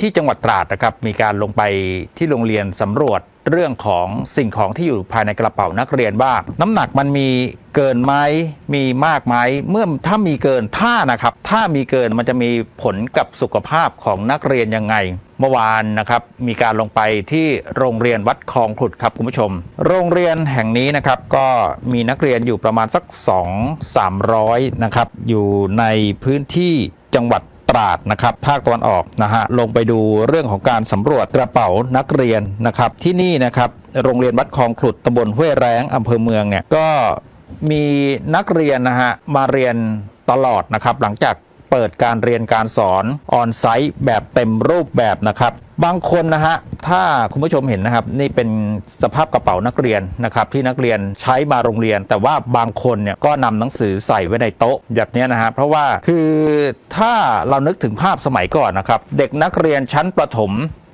ที่จังหวัดตราดนะครับมีการลงไปที่โรงเรียนสำรวจเรื่องของสิ่งของที่อยู่ภายในกระเป๋านักเรียนว่า น้ำหนักมันมีเกินไหมมีมากไหมเมื่อถ้ามีเกินถ้านะครับ ถ้ามีเกินมันจะมีผลกับสุขภาพของนักเรียนยังไง เมื่อวานนะครับ มีการลงไปที่โรงเรียนวัดคลองขุดครับคุณผู้ชม โรงเรียนแห่งนี้นะครับ ก็มีนักเรียนอยู่ประมาณสัก 2 300นะครับอยู่ในพื้นที่จังหวัด ราดนะครับภาคตะวันออกนะฮะลงไปดูเรื่องของการสำรวจกระเป๋านักเรียนนะครับที่นี่นะครับโรงเรียนวัดคลองขลุดตำบลห้วยแรงอำเภอเมืองเนี่ยก็มีนักเรียนนะฮะมาเรียนตลอดนะครับหลังจากเปิดการเรียนการสอนออนไซต์แบบเต็มรูปแบบนะครับ บางคนนะฮะถ้าคุณผู้ชมเห็นนะครับนี่เป็นสภาพกระเป๋านักเรียนนะครับที่นักเรียนใช้มาโรงเรียน แต่ว่าบางคนเนี่ยก็นำหนังสือใส่ไว้ในโต๊ะแบบนี้นะฮะเพราะว่าคือถ้าเรานึกถึงภาพสมัยก่อนนะครับเด็กนักเรียนชั้นประถม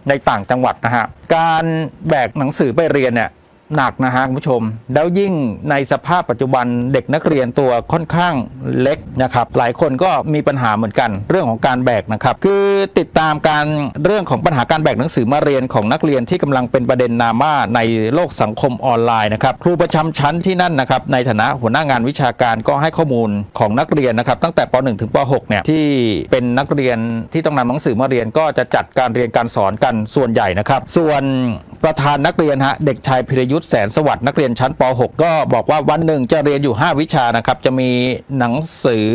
ในต่างจังหวัดนะฮะการแบกหนังสือไปเรียนเนี่ย หนักนะฮะคุณผู้ชม แล้วยิ่งในสภาพปัจจุบันเด็กนักเรียนตัวค่อนข้างเล็กนะครับ หลายคนก็มีปัญหาเหมือนกัน เรื่องของการแบกนะครับ คือติดตามการเรื่องของปัญหาการแบกหนังสือมาเรียนของนักเรียนที่กำลังเป็นประเด็นนามาในโลกสังคมออนไลน์นะครับ ครูประจำชั้นที่นั่นนะครับ ในฐานะหัวหน้างานวิชาการก็ให้ข้อมูลของนักเรียนนะครับ ตั้งแต่ป .1 ถึงป .6 เนี่ยที่เป็นนักเรียนที่ต้องนำหนังสือมาเรียนก็จะจัดการเรียนการสอนกันส่วนใหญ่นะครับ ส่วนประธานนักเรียนฮะเด็กชายพิรยุทธแสนสวัสดิ์นักเรียนชั้นป .6 ก็บอกว่าวันหนึ่งจะเรียนอยู่ 5 วิชานะครับ จะมีหนังสือ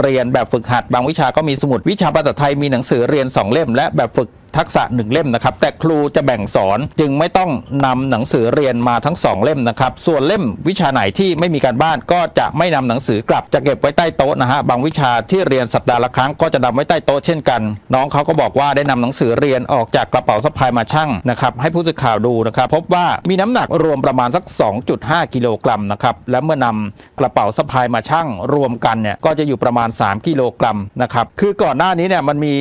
เรียนแบบฝึกหัด บางวิชาก็มีสมุดวิชาภาษาไทยมีหนังสือเรียน 2 เล่ม และแบบฝึก ทักษะ1เล่มนะครับแต่ครูจะแบ่งสอนจึงไม่ต้องนำหนังสือเรียนมาทั้ง 2 เล่มนะครับส่วนเล่มวิชาไหนที่ไม่มีการบ้านก็จะไม่นำหนังสือกลับจะเก็บไว้ใต้โต๊ะนะฮะบางวิชาที่เรียนสัปดาห์ละครั้งก็จะนำไว้ใต้โต๊ะเช่นกัน น้องเขาก็บอกว่าได้นำหนังสือเรียนออกจากกระเป๋าสะพายมาชั่งนะครับให้ผู้สื่อข่าวดูนะครับพบว่ามีน้ำหนักรวมประมาณสัก 2.5 กิโลกรัมนะครับและเมื่อนำกระเป๋าสะพายมาชั่งรวมกันเนี่ยก็จะอยู่ประมาณ 3 กิโลกรัมนะครับคือก่อนหน้านี้เนี่ยมันมี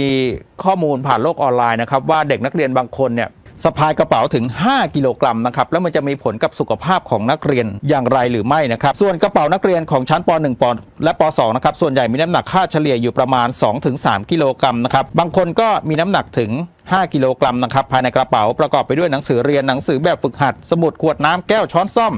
ข้อมูลผ่านโลกออนไลน์นะครับว่าเด็กนักเรียนบางคนเนี่ยสะพายกระเป๋าถึง 5 กิโลกรัมนะครับแล้วมันจะมีผลกับสุขภาพของนักเรียนอย่างไรหรือไม่นะครับส่วนกระเป๋านักเรียนของชั้นป .1 ปและป .2 นะครับส่วนใหญ่มีน้ำหนักค่าเฉลี่ยอยู่ประมาณ 2-3 กิโลกรัมนะครับบางคนก็มีน้ำหนักถึง 5 กิโลกรัมนะครับภายในกระเป๋าประกอบไปด้วยหนังสือเรียนหนังสือแบบฝึกหัด สมุดขวดน้ำแก้วช้อนซ่อม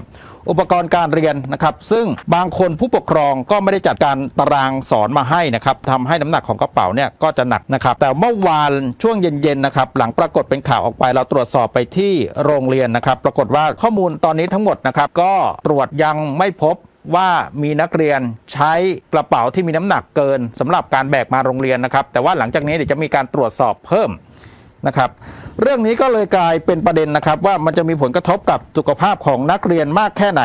อุปกรณ์การเรียนนะครับ ซึ่งบางคนผู้ปกครองก็ไม่ได้จัดการตารางสอนมาให้นะครับทำให้น้ำหนักของกระเป๋าเนี่ยก็จะหนักนะครับ แต่เมื่อวานช่วงเย็นๆนะครับหลังปรากฏเป็นข่าวออกไปเราตรวจสอบไปที่โรงเรียนนะครับ ปรากฏว่าข้อมูลตอนนี้ทั้งหมดนะครับก็ตรวจยังไม่พบว่ามีนักเรียนใช้กระเป๋าที่มีน้ำหนักเกินสำหรับการแบกมาโรงเรียนนะครับ แต่ว่าหลังจากนี้เดี๋ยวจะมีการตรวจสอบเพิ่ม นะครับเรื่องนี้ก็เลยกลายเป็นประเด็นนะครับ ว่ามันจะมีผลกระทบกับสุขภาพของนักเรียนมากแค่ไหน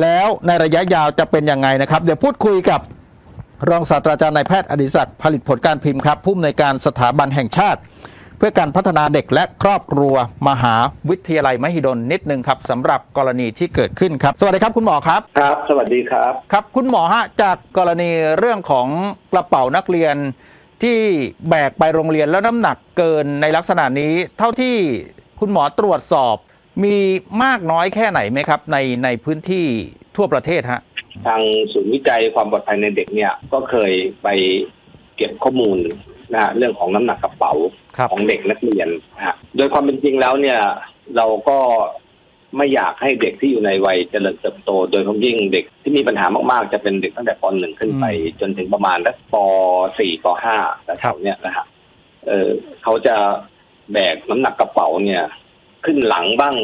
แล้วในระยะยาวจะเป็นยังไงนะครับ เดี๋ยวพูดคุยกับรองศาสตราจารย์นายแพทย์อดิศักดิ์ผลิตผลการพิมพ์ครับผู้อำนวยการสถาบันแห่งชาติ เพื่อการพัฒนาเด็กและครอบครัวมหาวิทยาลัยมหิดลนิดนึงครับสำหรับกรณีที่เกิดขึ้นครับ สวัสดีครับคุณหมอครับครับ สวัสดีครับครับ คุณหมอฮะจากกรณีเรื่องของกระเป๋านักเรียน ที่แบกไปโรงเรียนแล้วน้ำหนักเกินในลักษณะนี้ เท่าที่คุณหมอตรวจสอบมีมากน้อยแค่ไหนไหมครับ ในในพื้นที่ทั่วประเทศฮะทางศูนย์วิจัยความปลอดภัยในเด็กเนี่ยก็เคยไปเก็บข้อมูลนะฮะเรื่องของน้ำหนักกระเป๋าครับของเด็กนักเรียนนะฮะโดยความเป็นจริงแล้วเนี่ยเราก็ ไม่อยากให้เด็กที่อยู่ในวัยเจริญเติบโต โดยเฉพาะยิ่งเด็กที่มีปัญหามากๆ จะเป็นเด็กตั้งแต่ป .1 ขึ้นไป จนถึงประมาณสักป .4 ป .5 แต่แถวเนี้ยนะฮะเออเขาจะแบกน้ำหนักกระเป๋าเนี่ย ขึ้นหลังบ้าง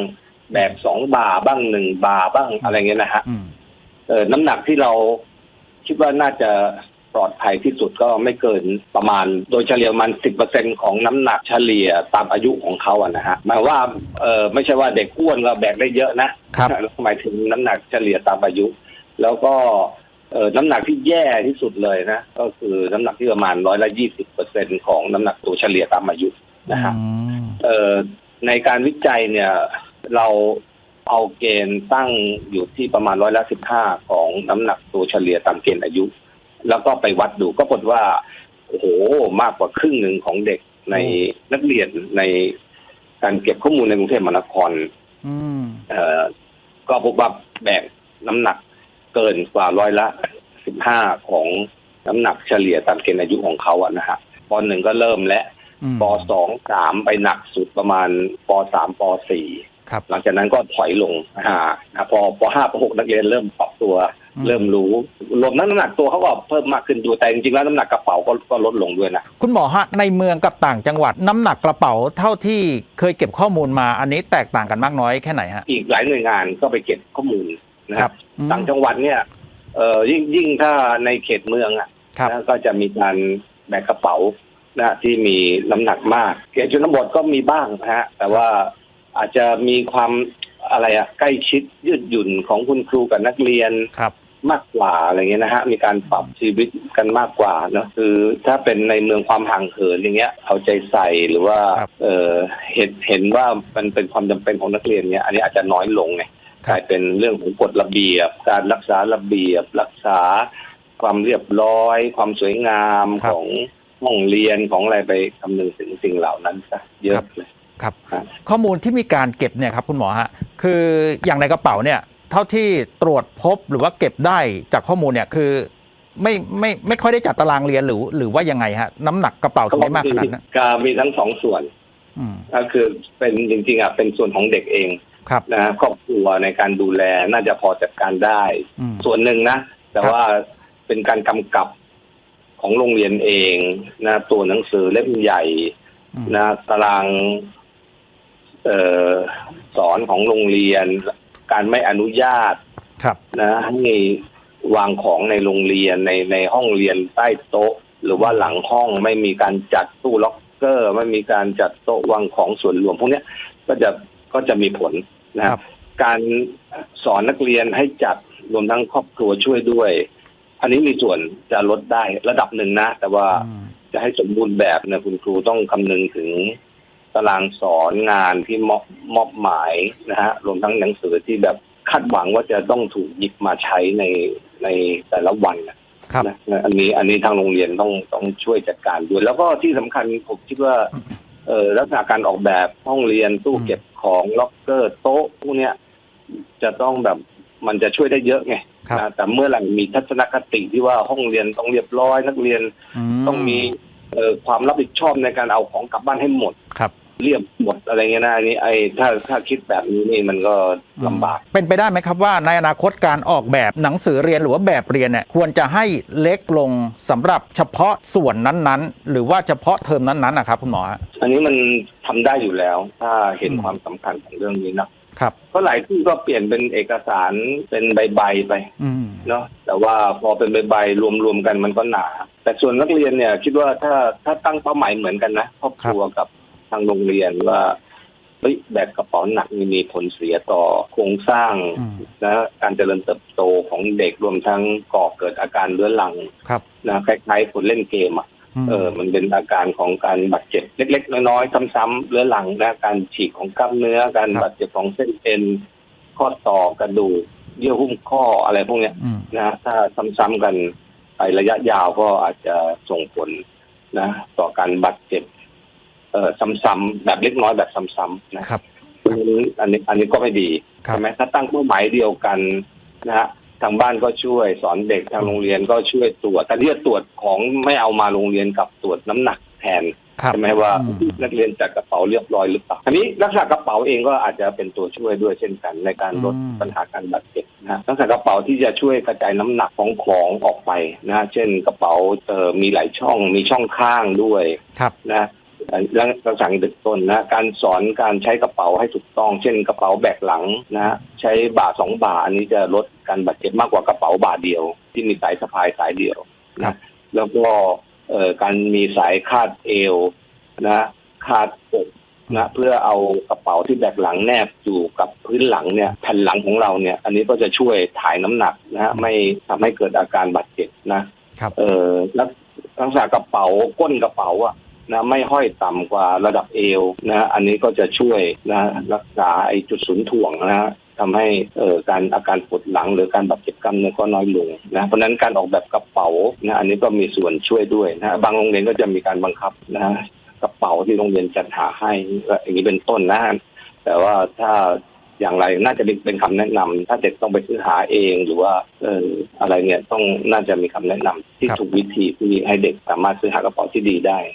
แบกสองบาบ้างหนึ่งบาบ้างอะไรเงี้ยนะฮะอืมเออน้ำหนักที่เราคิดว่าน่าจะ ปลอดภัยที่สุดก็ไม่เกินประมาณ โดยเฉลี่ยประมันสิบเปอร์เซ็นของน้ำหนักเฉลี่ยตามอายุของเขาอะนะฮะหมายว่าเออไม่ใช่ว่าเด็กอ้วนก็แบกได้เยอะนะครับหมายถึงน้ำหนักเฉลี่ยตามอายุ แล้วก็เออน้ำหนักที่แย่ที่สุดเลยนะ ก็คือน้ำหนักที่ประมาณร้อยละยี่สิบเปอร์เซ็นของน้ำหนักตัวเฉลี่ยตามอายุนะฮะอืมเอ่อในการวิจัยเนี่ยเราเอาเกณฑ์ตั้งอยู่ที่ประมาณร้อยละสิบห้าของน้ำหนักตัวเฉลี่ยตามเกณฑ์อายุ แล้วก็ไปวัดดูก็พบว่าโอ้โหมากกว่าครึ่งหนึ่งของเด็กในนักเรียนในการเก็บข้อมูลในกรุงเทพมหานครอืมเอ่อก็พบว่าแบกน้ำหนักเกินกว่าร้อยละสิบห้าของน้ำหนักเฉลี่ยตามเกณฑ์อายุของเขาอะนะฮะปหนึ่งก็เริ่มและอืมปสองสามไปหนักสุดประมาณปสามปสี่ครับหลังจากนั้นก็ถอยลงอ่านะพอปห้าปหกนักเรียนเริ่มปรับตัวอืม เริ่มรู้รวมทั้งน้ำหนักตัวเขาก็เพิ่มมากขึ้นด้วยแต่จริงๆแล้วน้ำหนักกระเป๋าก็ก็ลดลงด้วยนะคุณหมอฮะในเมืองกับต่างจังหวัดน้ำหนักกระเป๋าเท่าที่เคยเก็บข้อมูลมาอันนี้แตกต่างกันมากน้อยแค่ไหนฮะอีกหลายหน่วยงานก็ไปเก็บข้อมูลนะคครัรับบอืมต่างจังหวัดเนี่ยเอ่อยิ่งยิ่งถ้าในเขตเมืองอะครับนะก็จะมีการแบกกระเป๋านะที่มีน้ำหนักมากเขตชนบทก็มีบ้างนะฮะแต่ว่าอาจจะมีความอะไรอะใกล้ชิดยืดหยุ่นของคุณครูกับนักเรียนครับ มากกว่าอะไรเงี้ยนะฮะมีการปรับชีวิตกันมากกว่าเนอะคือถ้าเป็นในเมืองความห่างเหินอย่างเงี้ยเอาใจใส่หรือว่าครับเออเห็นเห็นว่ามันเป็นความจำเป็นของนักเรียนเนี้ยอันนี้อาจจะน้อยลงไงครับกลายเป็นเรื่องของกฎระเบียบ การรักษาระเบียบ รักษาความเรียบร้อย ความสวยงามของห้องเรียนของอะไรไปคำนึงถึงสิ่งเหล่านั้นซะเยอะเลยครับครับข้อมูลที่มีการเก็บเนี่ยครับคุณหมอฮะคืออย่างในกระเป๋าเนี่ย เท่าที่ตรวจพบหรือว่าเก็บได้จากข้อมูลเนี่ยคือไม่ไม่ไม่ค่อยได้จัดตารางเรียนหรือ หรือว่ายังไงฮะ น้ำหนักกระเป๋าถึงได้มากขนาดนั้นก็มีทั้งสองส่วนอืมก็คือเป็นจริงๆอะเป็นส่วนของเด็กเองครับนะฮะครอบครัวในการดูแลน่าจะพอจัดการได้อืมส่วนหนึ่งนะ แต่ครับว่าเป็นการกำกับของโรงเรียนเองนะตัวหนังสือเล่มใหญ่อืมนะตาราง เอ่อสอนของโรงเรียน การไม่อนุญาตครับนะให้วางของในโรงเรียนในในห้องเรียนใต้โต๊ะ หรือว่าหลังห้องไม่มีการจัดตู้ล็อกเกอร์ ไม่มีการจัดโต๊ะวางของส่วนรวม พวกเนี้ยก็จะก็จะมีผลนะคครัรับบการสอนนักเรียนให้จัดรวมทั้งครอบครัวช่วยด้วย อันนี้มีส่วนจะลดได้ระดับหนึ่งนะ แต่ว่าอืมจะให้สมบูรณ์แบบเนี่ยคุณครูต้องคำนึงถึง ตารางสอนงานที่มอบมอบหมายนะฮะรวมทั้งหนังสือที่แบบคาดหวังว่าจะต้องถูกหยิบมาใช้ในในแต่ละวันนะครับนะนะอันนี้อันนี้ทางโรงเรียนต้องต้องช่วยจัดการด้วย แล้วก็ที่สำคัญผมคิดว่าเอ่อลักษณะการออกแบบห้องเรียนตู้อืมเก็บของล็อกเกอร์โต๊ะพวกเนี้ยจะต้องแบบมันจะช่วยได้เยอะไงครับนะแต่เมื่อไหร่มีทัศนคติที่ว่าห้องเรียนต้องเรียบร้อย นักเรียนต้องมีเอ่อความรับผิดชอบในการเอาของกลับบ้านให้หมดครับ เรียบหมดอะไรเงี้ยนะอันนี้ไอ้ถ้าถ้าคิดแบบนี้นี่มันก็ลำบาก เป็นไปได้ไหมครับว่าในอนาคตการออกแบบหนังสือเรียนหรือว่าแบบเรียนเนี่ยควรจะให้เล็กลงสำหรับเฉพาะส่วนนั้นๆ หรือว่าเฉพาะเทอมนั้นๆนะครับคุณหมอฮะอันนี้มันทำได้อยู่แล้ว ถ้าเห็นอืมความสำคัญของเรื่องนี้นะครับ เพราะหลายที่ก็เปลี่ยนเป็นเอกสารเป็นใบๆไป อืม เนาะแต่ว่าพอเป็นใบๆรวมๆกันมันก็หนา แต่ส่วนนักเรียนเนี่ยคิดว่าถ้าถ้าตั้งเป้าหมายเหมือนกันนะครอบครัวกับ ทางโรงเรียนว่าเฮ้ยแบกกระเป๋าหนักนี่มีผลเสียต่อโครงสร้างอืมนะการเจริญเติบโตของเด็กรวมทั้งก่อเกิดอาการเรื้อรังครับนะคล้ายๆคนเล่นเกมอะมเออ มันเป็นอาการของการบาดเจ็บเล็ก ๆ น้อยๆซ้ำๆเรื้อรังนะการฉีกของกล้ามเนื้อ การบาดเจ็บของเส้นเอ็นข้อต่อกระดูกเยื่อหุ้มข้ออะไรพวกเนี้ยอืมนะถ้าซ้ำๆกันไประยะยาวก็อาจจะส่งผลนะ ต่อการบาดเจ็บ เอ่อซ้ำๆแบบเล็กน้อยแบบซ้ำๆนะครับ อันนี้อันนี้อันนี้ก็ไม่ดีครับ ใช่ไหมถ้าตั้งเป้าหมายเดียวกันนะฮะทางบ้านก็ช่วย สอนเด็กทางโรงเรียนก็ช่วยตรวจแต่ที่จะตรวจของไม่เอามาโรงเรียนกับตรวจน้ำหนักแทน ครับ ใช่ไหมว่าอืม นักเรียนจัดกระเป๋าเรียบร้อยหรือเปล่าอันนี้ลักษณะกระเป๋าเองก็อาจจะเป็นตัวช่วยด้วยเช่นกัน ในการลดปัญหาการบาดเจ็บนะฮะลักษณะกระเป๋าที่จะช่วยกระจายน้ำหนักของของออกไปนะฮะเช่นกระเป๋าเอ่อมีหลายช่องมีช่องข้างด้วยครับ นะ แล้วลักษณะดึกต้นนะการสอนการใช้กระเป๋าให้ถูกต้อง เช่นกระเป๋าแบกหลังนะฮะใช้บ่าสองบ่าอันนี้จะลดการบาดเจ็บมากกว่ากระเป๋าบ่าเดียว ที่มีสายสะพายสายเดียวครันะบแล้วก็เอ่อการมีสายคาดเอวนะคาดอกนะเพื่อเอากระเป๋าที่แบกหลังแนบอยู่กับพื้นหลังเนี่ยแผ่นหลังของเราเนี่ย อันนี้ก็จะช่วยถ่ายน้ำหนักนะฮะไม่ทำให้เกิดอาการบาดเจ็บนะครับเออลักลักษณะกระเป๋าก้นกระเป๋าอะ นะไม่ห้อยต่ำกว่าระดับเอวนะอันนี้ก็จะช่วยนะรักษาไอ้จุดศูนย์ถ่วงนะฮะทำให้เอ่อการอาการปวดหลังหรือการบาดเจ็บกล้ามเนื้อก็น้อยลงนะเพราะฉะนั้นการออกแบบกระเป๋านะอันนี้ก็มีส่วนช่วยด้วยนะบางโรงเรียนก็จะมีการบังคับนะกระเป๋าที่โรงเรียนจัดหาให้อย่างนี้เป็นต้นนะแต่ว่าถ้าอย่างไรน่าจะเป็นคำแนะนำถ้าเด็กต้องไปซื้อหาเองหรือว่าเอออะไรเนี่ยต้องน่าจะมีคำแนะนำที่ครับถูกวิธีที่ให้เด็กสามารถซื้อหากระเป๋าที่ดีได้